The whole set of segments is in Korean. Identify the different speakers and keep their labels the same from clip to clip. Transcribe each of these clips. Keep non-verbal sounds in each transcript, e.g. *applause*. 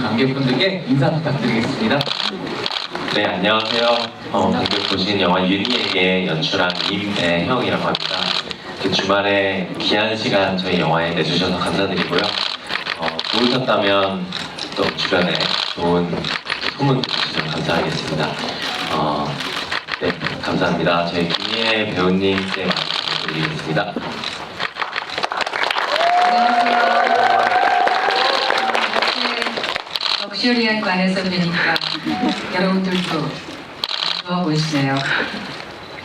Speaker 1: 관객분들께 인사 부탁드리겠습니다.
Speaker 2: 네, 안녕하세요. 어, 방금 보신 영화 윤희에게 연출한 임애형이라고 합니다. 그 주말에 귀한 시간 저희 영화에 내주셔서 감사드리고요. 어, 좋으셨다면 또 주변에 좋은 소문 주시면 감사하겠습니다. 어, 네, 감사합니다. 저희 김희애 배우님께 많이 부탁드리겠습니다.
Speaker 3: 럭셔리한 관에서 뵈니까 여러분들도 좋아 보이시네요.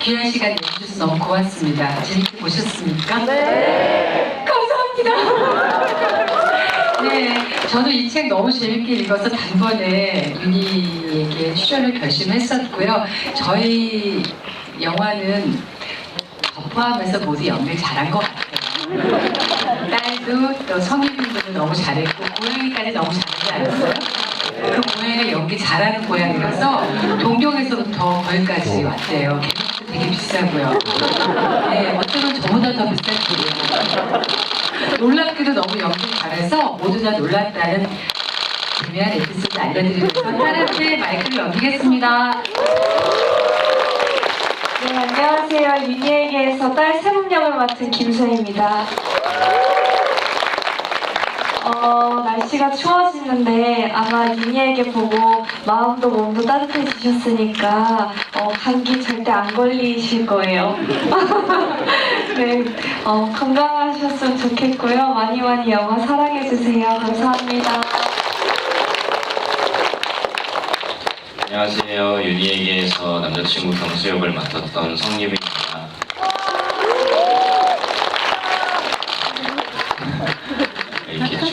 Speaker 3: 귀한 시간 내주셔서 너무 고맙습니다. 재밌게 보셨습니까? 네. 감사합니다. 네, 저도 이 책 너무 재밌게 읽어서 단번에 윤희에게 출연을 결심했었고요. 저희 영화는 저 포함해서 모두 연기를 잘한 것 같아요. 딸도 또 성유빈도 너무 잘했고 고양이까지 너무 잘하지 않았어요? 연기 잘하는 고양이라서 동경에서부터 거기까지 왔대요. 개국도 되게 비싸고요. 네, 어쩌면 저보다 더 비쌀 거예요. 놀랍게도 너무 연기 잘해서 모두 다 놀랐다는 재미난 에피소드 알려드리면서 딸한테 마이크를 넘기겠습니다.
Speaker 4: 네, 안녕하세요. 윤희에게에서 딸 세문역을 맡은 김소희입니다. 어, 날씨가 추워지는데 아마 윤희에게 보고 마음도 몸도 따뜻해지셨으니까 어, 감기 절대 안 걸리실 거예요. *laughs* 네, 어, 건강하셨으면 좋겠고요. 많이 많이 영화 사랑해주세요. 감사합니다.
Speaker 2: 안녕하세요. 윤희에게에서 남자친구 경수 역을 맡았던 성예빈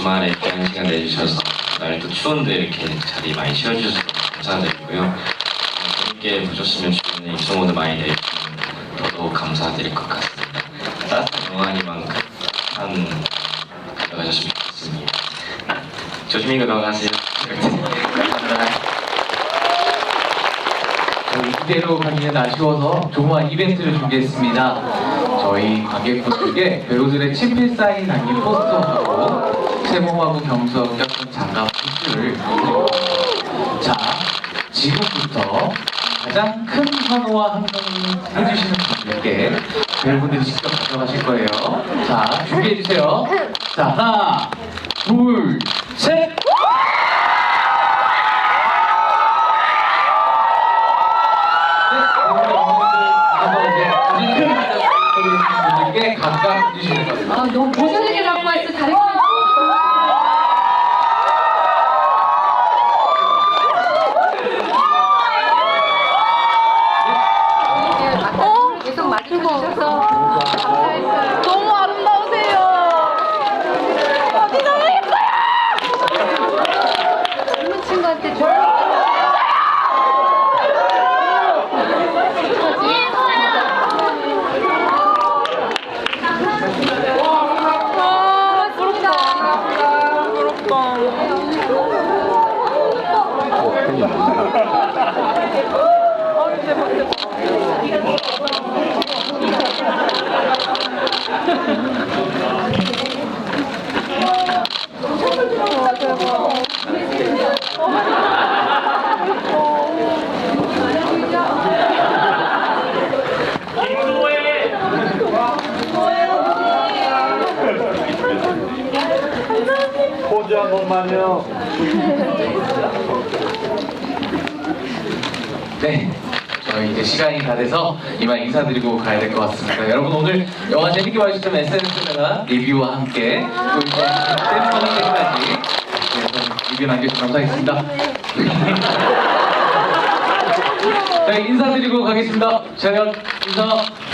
Speaker 2: 입니다. 이렇게 주말에 귀한 시간 내주셔서 날도 추운데 이렇게 자리 많이 채워주셔서 감사드리고요. 어, 재밌게 보셨으면 주변에 입소문을 많이 내주시면 더더욱 감사드릴 것 같습니다. 따뜻한 영화니만큼 한 가져가셨으면 좋겠습니다. 조심히 건강하세요. 감사합니다.
Speaker 1: 저희 이대로 가기는 아쉬워서 조그만 이벤트를 준비했습니다. 저희 관객분들께 배우들의 친필 사인 담긴 포스터하고 세모하고 경수하고 장갑 드립니다. 자, 지금부터 가장 큰 환호와 함성을 해주시는 분들께 배우분들이 직접 가져가실 거예요. 자, 준비해주세요. 자, 하나, 둘, 셋! 분들께 각각 주시는 겁니다.
Speaker 3: 아, 너무 모자르게 갖고 왔어. 다른 거. 계속 맞춰주셔서 감사했어요.
Speaker 5: 너무 아름다우세요. 어디 가는 거야?
Speaker 3: 젊은 친구한테 줘.
Speaker 5: 아, 부럽다. 부럽다. 아, 대박, 대박. 와, 대박.
Speaker 6: 포즈 한 번만요.
Speaker 1: 네. 저희 이제 시간이 다 돼서 이만 인사드리고 가야 될 것 같습니다. 여러분 오늘 영화 재밌게 봐주셨다면 SNS에다가 리뷰와 함께 또 이제 셀프 선택까지 리뷰 남겨주시면 감사하겠습니다. *laughs* 네, 인사드리고 가겠습니다. 재현 인사.